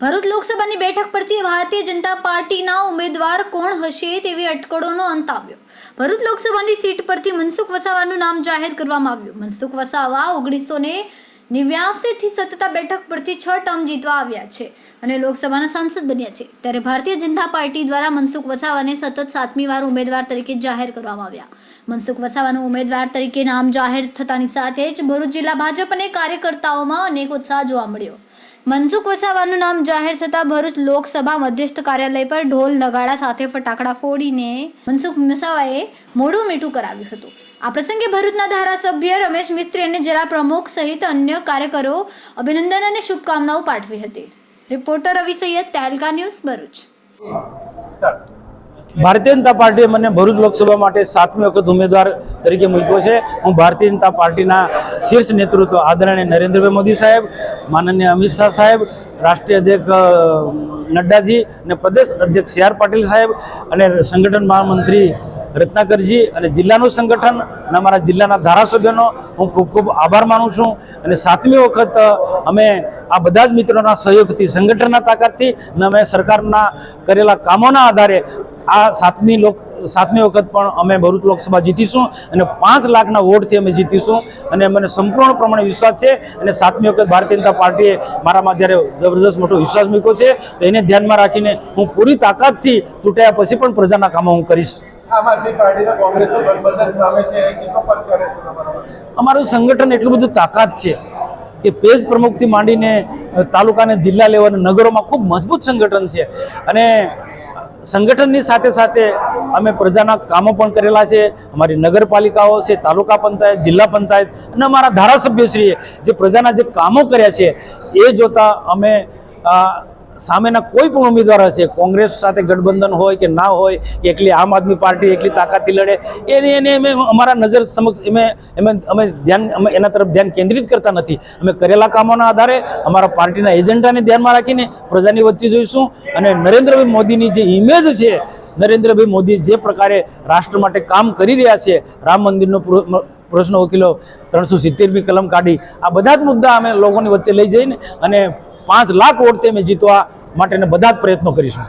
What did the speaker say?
ભરૂચ લોકસભાની બેઠક પરથી ભારતીય જનતા પાર્ટીના ઉમેદવાર કોણ હશે તેવી અટકળોનો અંત આવ્યો. ભરૂચ લોકસભાની સીટ પરથી મનસુખ વસાવાનું નામ જાહેર કરવામાં આવ્યું. મનસુખ વસાવા ઓગણીસો ને નેવ્યાસીથી સત્તા બેઠક પરથી છ ટર્મ જીતવા આવ્યા છે અને લોકસભાના સાંસદ બન્યા છે. ત્યારે ભારતીય જનતા પાર્ટી દ્વારા મનસુખ વસાવાને સતત સાતમી વાર ઉમેદવાર તરીકે જાહેર કરવામાં આવ્યા. મનસુખ વસાવાનું ઉમેદવાર તરીકે નામ જાહેર થતાની સાથે જ ભરૂચ જિલ્લા ભાજપ અને કાર્યકર્તાઓમાં અનેક ઉત્સાહ જોવા મળ્યો. મનસુખ વસાવાનું નામ જાહેર થતાં ભરૂચ લોકસભા મધ્યસ્થ કાર્યાલય પર ઢોલ નગાડા સાથે ફટાકડા ફોડીને મનસુખ વસાવાએ મોઢું મીઠું કરાવ્યું હતું. આ પ્રસંગે ભરૂચના ધારાસભ્ય રમેશ મિસ્ત્રી અને જિલ્લા પ્રમુખ સહિત અન્ય કાર્યકરો અભિનંદન અને શુભકામનાઓ પાઠવી હતી. રિપોર્ટર રવિ સૈયદ તાલકા ન્યૂઝ, ભરૂચ. ભારતીય જનતા પાર્ટીએ મને ભરૂચ લોકસભા માટે સાતમી વખત ઉમેદવાર તરીકે મૂક્યો છે. હું ભારતીય જનતા પાર્ટીના શીર્ષ નેતૃત્વ આદરણીય નરેન્દ્રભાઈ મોદી સાહેબ, માનનીય અમિત શાહ સાહેબ, રાષ્ટ્રીય અધ્યક્ષ નડ્ડાજી અને પ્રદેશ અધ્યક્ષ સી આર પાટીલ સાહેબ અને સંગઠન મહામંત્રી રત્નાકરજી અને જિલ્લાનું સંગઠન અને અમારા જિલ્લાના ધારાસભ્યનો હું ખૂબ ખૂબ આભાર માનું છું. અને સાતમી વખત અમે આ બધા જ મિત્રોના સહયોગથી, સંગઠનના તાકાતથી અને અમે સરકારના કરેલા કામોના આધારે આ સાતમી લોક, સાતમી વખત પણ અમે ભરૂચ લોકસભા જીતીશું અને પાંચ લાખના વોટથી અમે જીતીશું. અને મને સંપૂર્ણ પ્રમાણે વિશ્વાસ છે અને સાતમી વખત ભારતીય જનતા પાર્ટીએ મારામાં જ્યારે જબરજસ્ત મોટો વિશ્વાસ મૂક્યો છે, તો એને ધ્યાનમાં રાખીને હું પૂરી તાકાતથી ચૂંટાયા પછી પણ પ્રજાના કામો હું કરીશ. અમારું સંગઠન એટલું બધું તાકાત છે કે પેજ પ્રમુખથી માંડીને તાલુકાને જિલ્લા લેવલ નગરોમાં ખૂબ મજબૂત સંગઠન છે. અને સંગઠનની સાથે સાથે અમે પ્રજાના કામો પણ કરેલા છે. અમારી નગરપાલિકાઓ છે, તાલુકા પંચાયત, જિલ્લા પંચાયત અને અમારા ધારાસભ્યશ્રીએ જે પ્રજાના જે કામો કર્યા છે, એ જોતા અમે સામેના કોઈ પણ ઉમેદવાર હશે, કોંગ્રેસ સાથે ગઠબંધન હોય કે ના હોય, કે એકલી આમ આદમી પાર્ટી એકલી તાકાતથી લડે, એને એને અમે અમારા નજર સમક્ષ અમે અમે અમે ધ્યાન અમે એના તરફ ધ્યાન કેન્દ્રિત કરતા નથી. અમે કરેલા કામોના આધારે અમારા પાર્ટીના એજન્ડાને ધ્યાનમાં રાખીને પ્રજાની વચ્ચે જોઈશું અને નરેન્દ્રભાઈ મોદીની જે ઇમેજ છે, નરેન્દ્રભાઈ મોદી જે પ્રકારે રાષ્ટ્ર માટે કામ કરી રહ્યા છે, રામ મંદિરનો પ્રશ્ન વકીલો ત્રણસો સિત્તેરમી કલમ કાઢી, આ બધા જ મુદ્દા અમે લોકોની વચ્ચે લઈ જઈને અને પાંચ લાખ વોટ તમે જીતવા માટેના બધા જ પ્રયત્નો કરીશું.